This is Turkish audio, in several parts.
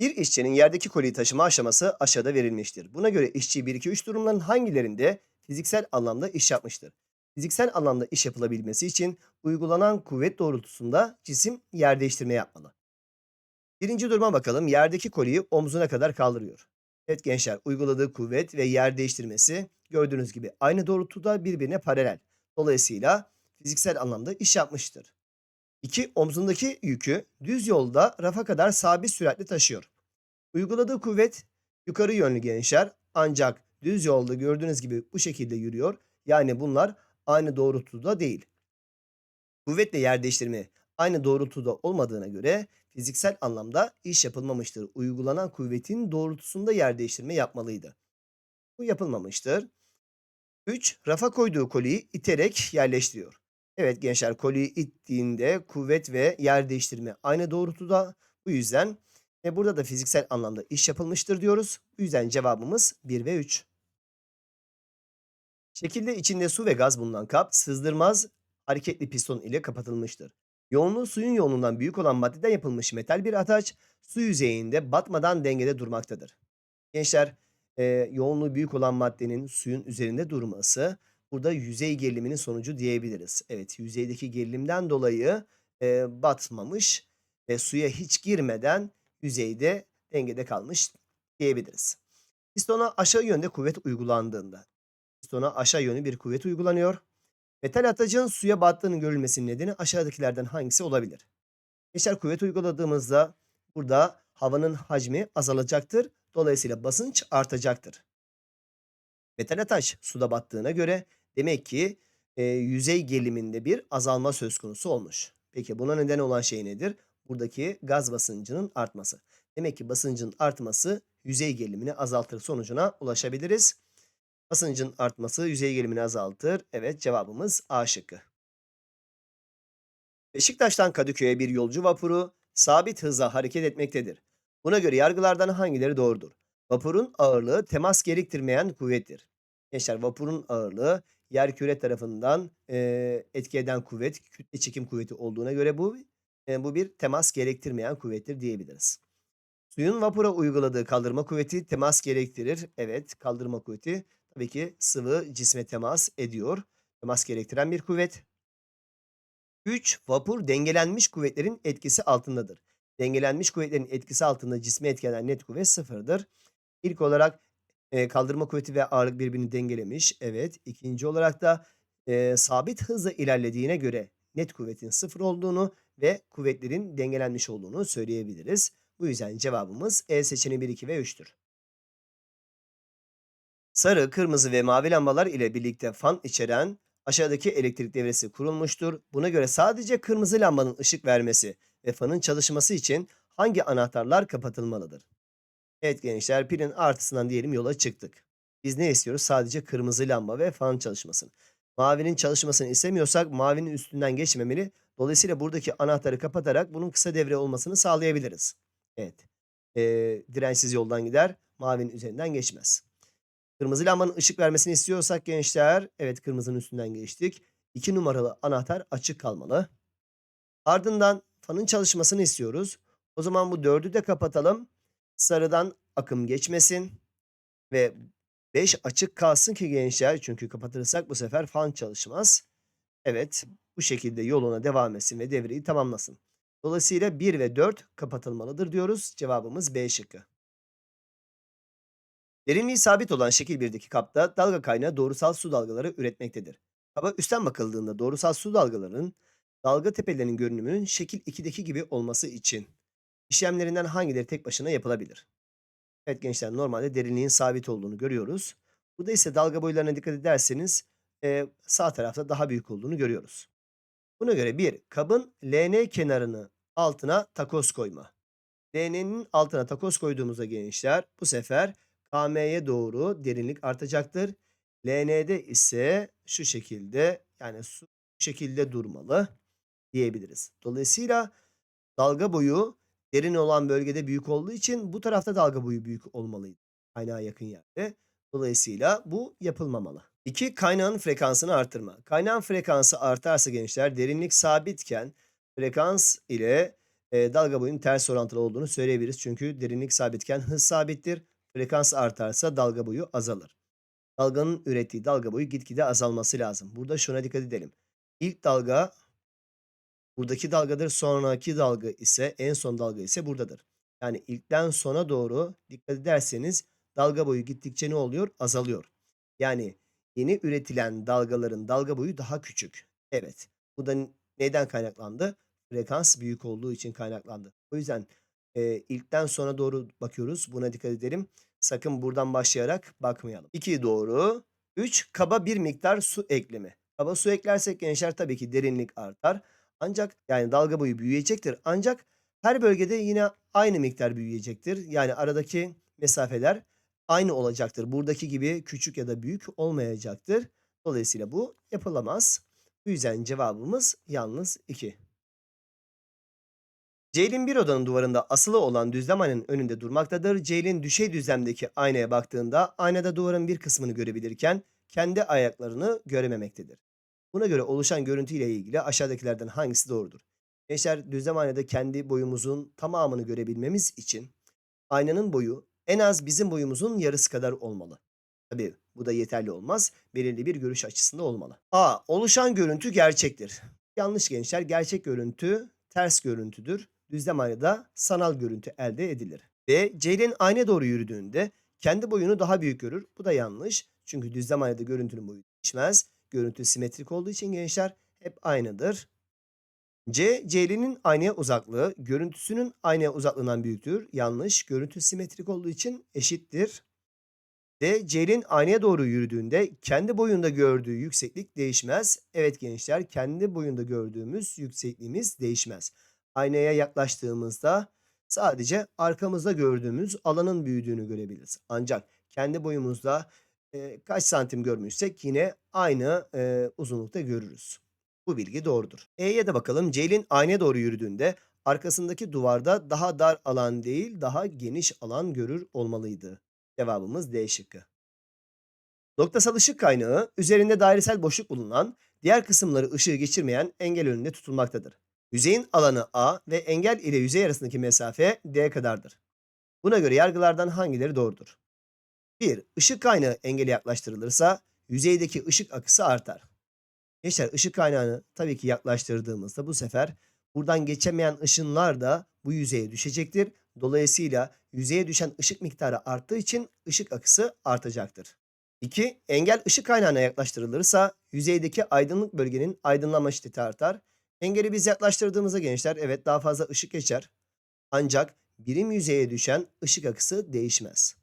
Bir işçinin yerdeki koliyi taşıma aşaması aşağıda verilmiştir. Buna göre işçi 1, 2, 3 durumların hangilerinde fiziksel anlamda iş yapmıştır? Fiziksel anlamda iş yapılabilmesi için uygulanan kuvvet doğrultusunda cisim yer değiştirme yapmalı. Birinci duruma bakalım. Yerdeki koliyi omzuna kadar kaldırıyor. Evet gençler uyguladığı kuvvet ve yer değiştirmesi gördüğünüz gibi aynı doğrultuda birbirine paralel. Dolayısıyla fiziksel anlamda iş yapmıştır. 2. Omzundaki yükü düz yolda rafa kadar sabit süratle taşıyor. Uyguladığı kuvvet yukarı yönlü gençler ancak düz yolda gördüğünüz gibi bu şekilde yürüyor. Yani bunlar aynı doğrultuda değil. Kuvvetle yer değiştirme aynı doğrultuda olmadığına göre fiziksel anlamda iş yapılmamıştır. Uygulanan kuvvetin doğrultusunda yer değiştirme yapmalıydı. Bu yapılmamıştır. 3. Rafa koyduğu koliyi iterek yerleştiriyor. Evet gençler koliyi ittiğinde kuvvet ve yer değiştirme aynı doğrultuda. Bu yüzden e, burada da fiziksel anlamda iş yapılmıştır diyoruz. Bu yüzden cevabımız 1 ve 3. Şekilde içinde su ve gaz bulunan kap sızdırmaz hareketli piston ile kapatılmıştır. Yoğunluğu suyun yoğunluğundan büyük olan maddeden yapılmış metal bir ataç su yüzeyinde batmadan dengede durmaktadır. Gençler e, yoğunluğu büyük olan maddenin suyun üzerinde durması burada yüzey geriliminin sonucu diyebiliriz. Evet yüzeydeki gerilimden dolayı e, batmamış ve suya hiç girmeden yüzeyde dengede kalmış diyebiliriz. Pistona aşağı yönde kuvvet uygulandığında pistona aşağı yönlü bir kuvvet uygulanıyor. Metal atacığın suya battığının görülmesinin nedeni aşağıdakilerden hangisi olabilir? Geçer kuvvet uyguladığımızda burada havanın hacmi azalacaktır. Dolayısıyla basınç artacaktır. Metal ataç suda battığına göre demek ki e, yüzey geriliminde bir azalma söz konusu olmuş. Peki buna neden olan şey nedir? Buradaki gaz basıncının artması. Demek ki basıncın artması yüzey gerilimini azaltır sonucuna ulaşabiliriz. Basıncın artması yüzey gerilimini azaltır. Evet cevabımız A şıkkı. Beşiktaş'tan Kadıköy'e bir yolcu vapuru sabit hızla hareket etmektedir. Buna göre yargılardan hangileri doğrudur? Vapurun ağırlığı temas gerektirmeyen kuvvettir. Gençler vapurun ağırlığı yer küre tarafından e, etki eden kuvvet, kütle çekim kuvveti olduğuna göre bu e, bu bir temas gerektirmeyen kuvvettir diyebiliriz. Suyun vapura uyguladığı kaldırma kuvveti temas gerektirir. Evet, kaldırma kuvveti tabii ki sıvı cisme temas ediyor. Temas gerektiren bir kuvvet. 3. Vapur dengelenmiş kuvvetlerin etkisi altındadır. Dengelenmiş kuvvetlerin etkisi altında cisme etkilenen net kuvvet sıfırdır. İlk olarak e, kaldırma kuvveti ve ağırlık birbirini dengelemiş. Evet. İkinci olarak da e, sabit hızla ilerlediğine göre net kuvvetin sıfır olduğunu ve kuvvetlerin dengelenmiş olduğunu söyleyebiliriz. Bu yüzden cevabımız E seçeneği 1, 2 ve 3'tür. Sarı, kırmızı ve mavi lambalar ile birlikte fan içeren aşağıdaki elektrik devresi kurulmuştur. Buna göre sadece kırmızı lambanın ışık vermesi ve fanın çalışması için hangi anahtarlar kapatılmalıdır? Evet gençler pilin artısından diyelim yola çıktık. Biz ne istiyoruz? Sadece kırmızı lamba ve fan çalışmasını. Mavinin çalışmasını istemiyorsak mavinin üstünden geçmemeli. Dolayısıyla buradaki anahtarı kapatarak bunun kısa devre olmasını sağlayabiliriz. Evet. Ee, dirençsiz yoldan gider. Mavinin üzerinden geçmez. Kırmızı lambanın ışık vermesini istiyorsak gençler, evet kırmızının üstünden geçtik. 2 numaralı anahtar açık kalmalı. Ardından fanın çalışmasını istiyoruz. O zaman bu dördü de kapatalım. Sarıdan akım geçmesin. Ve 5 açık kalsın ki gençler çünkü kapatırsak bu sefer fan çalışmaz. Evet bu şekilde yoluna devam etsin ve devreyi tamamlasın. Dolayısıyla 1 ve 4 kapatılmalıdır diyoruz. Cevabımız B şıkkı. Derinliği sabit olan şekil 1'deki kapta dalga kaynağı doğrusal su dalgaları üretmektedir. Kaba üstten bakıldığında doğrusal su dalgalarının dalga tepelerinin görünümünün şekil 2'deki gibi olması için işlemlerinden hangileri tek başına yapılabilir? Evet gençler normalde derinliğin sabit olduğunu görüyoruz. Burada ise dalga boylarına dikkat ederseniz e, sağ tarafta daha büyük olduğunu görüyoruz. Buna göre bir kabın LN kenarını altına takoz koyma. LN'nin altına takoz koyduğumuzda gençler bu sefer KM'ye doğru derinlik artacaktır. LN'de ise şu şekilde yani su şekilde durmalı diyebiliriz. Dolayısıyla dalga boyu derin olan bölgede büyük olduğu için bu tarafta dalga boyu büyük olmalıydı. Kaynağa yakın yerde. Dolayısıyla bu yapılmamalı. 2. Kaynağın frekansını artırma. Kaynağın frekansı artarsa gençler derinlik sabitken frekans ile eee, dalga boyunun ters orantılı olduğunu söyleyebiliriz. Çünkü derinlik sabitken hız sabittir. Frekans artarsa dalga boyu azalır. Dalganın ürettiği dalga boyu gitgide azalması lazım. Burada şuna dikkat edelim. İlk dalga buradaki dalgadır. Sonraki dalga ise en son dalga ise buradadır. Yani ilkten sona doğru dikkat ederseniz dalga boyu gittikçe ne oluyor? Azalıyor. Yani yeni üretilen dalgaların dalga boyu daha küçük. Evet. Bu da neden kaynaklandı? Frekans büyük olduğu için kaynaklandı. O yüzden e, ilkten sona doğru bakıyoruz. Buna dikkat edelim. Sakın buradan başlayarak bakmayalım. 2 doğru. 3 kaba bir miktar su eklemi. Kaba su eklersek gençler tabii ki derinlik artar. Ancak yani dalga boyu büyüyecektir. Ancak her bölgede yine aynı miktar büyüyecektir. Yani aradaki mesafeler aynı olacaktır. Buradaki gibi küçük ya da büyük olmayacaktır. Dolayısıyla bu yapılamaz. Bu yüzden cevabımız yalnız 2. Ceylin bir odanın duvarında asılı olan düzlem aynanın önünde durmaktadır. Ceylin düşey düzlemdeki aynaya baktığında aynada duvarın bir kısmını görebilirken kendi ayaklarını görememektedir. Buna göre oluşan görüntü ile ilgili aşağıdakilerden hangisi doğrudur? Gençler düzlem aynada kendi boyumuzun tamamını görebilmemiz için aynanın boyu en az bizim boyumuzun yarısı kadar olmalı. Tabii bu da yeterli olmaz. Belirli bir görüş açısında olmalı. A. Oluşan görüntü gerçektir. Yanlış gençler. Gerçek görüntü ters görüntüdür. Düzlem aynada sanal görüntü elde edilir. B. Ceylin ayna doğru yürüdüğünde kendi boyunu daha büyük görür. Bu da yanlış. Çünkü düzlem aynada görüntünün boyu değişmez. Görüntü simetrik olduğu için gençler hep aynıdır. C. Ceylin'in aynaya uzaklığı görüntüsünün aynaya uzaklığından büyüktür. Yanlış. Görüntü simetrik olduğu için eşittir. D. Ceylin aynaya doğru yürüdüğünde kendi boyunda gördüğü yükseklik değişmez. Evet gençler kendi boyunda gördüğümüz yüksekliğimiz değişmez. Aynaya yaklaştığımızda sadece arkamızda gördüğümüz alanın büyüdüğünü görebiliriz. Ancak kendi boyumuzda e, kaç santim görmüşsek yine aynı e, uzunlukta görürüz. Bu bilgi doğrudur. E'ye de bakalım. Ceylin aynaya doğru yürüdüğünde arkasındaki duvarda daha dar alan değil daha geniş alan görür olmalıydı. Cevabımız D şıkkı. Noktasal ışık kaynağı üzerinde dairesel boşluk bulunan diğer kısımları ışığı geçirmeyen engel önünde tutulmaktadır. Yüzeyin alanı A ve engel ile yüzey arasındaki mesafe D kadardır. Buna göre yargılardan hangileri doğrudur? 1. Işık kaynağı engele yaklaştırılırsa yüzeydeki ışık akısı artar. Gençler ışık kaynağını tabii ki yaklaştırdığımızda bu sefer buradan geçemeyen ışınlar da bu yüzeye düşecektir. Dolayısıyla yüzeye düşen ışık miktarı arttığı için ışık akısı artacaktır. 2. Engel ışık kaynağına yaklaştırılırsa yüzeydeki aydınlık bölgenin aydınlanma şiddeti artar. Engeli biz yaklaştırdığımızda gençler evet daha fazla ışık geçer. Ancak birim yüzeye düşen ışık akısı değişmez.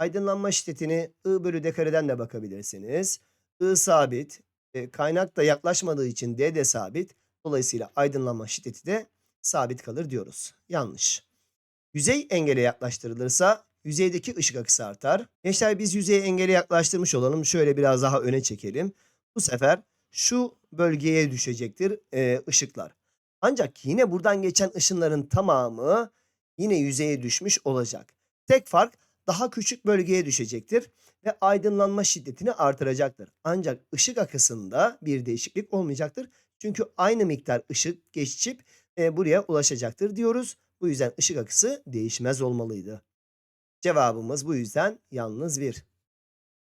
Aydınlanma şiddetini I bölü D kareden de bakabilirsiniz. I sabit, e, kaynak da yaklaşmadığı için D de sabit. Dolayısıyla aydınlanma şiddeti de sabit kalır diyoruz. Yanlış. Yüzey engele yaklaştırılırsa yüzeydeki ışık akısı artar. Gençler biz yüzeye engele yaklaştırmış olalım. Şöyle biraz daha öne çekelim. Bu sefer şu bölgeye düşecektir e, ışıklar. Ancak yine buradan geçen ışınların tamamı yine yüzeye düşmüş olacak. Tek fark daha küçük bölgeye düşecektir ve aydınlanma şiddetini artıracaktır. Ancak ışık akısında bir değişiklik olmayacaktır. Çünkü aynı miktar ışık geçip e, buraya ulaşacaktır diyoruz. Bu yüzden ışık akısı değişmez olmalıydı. Cevabımız bu yüzden yalnız bir.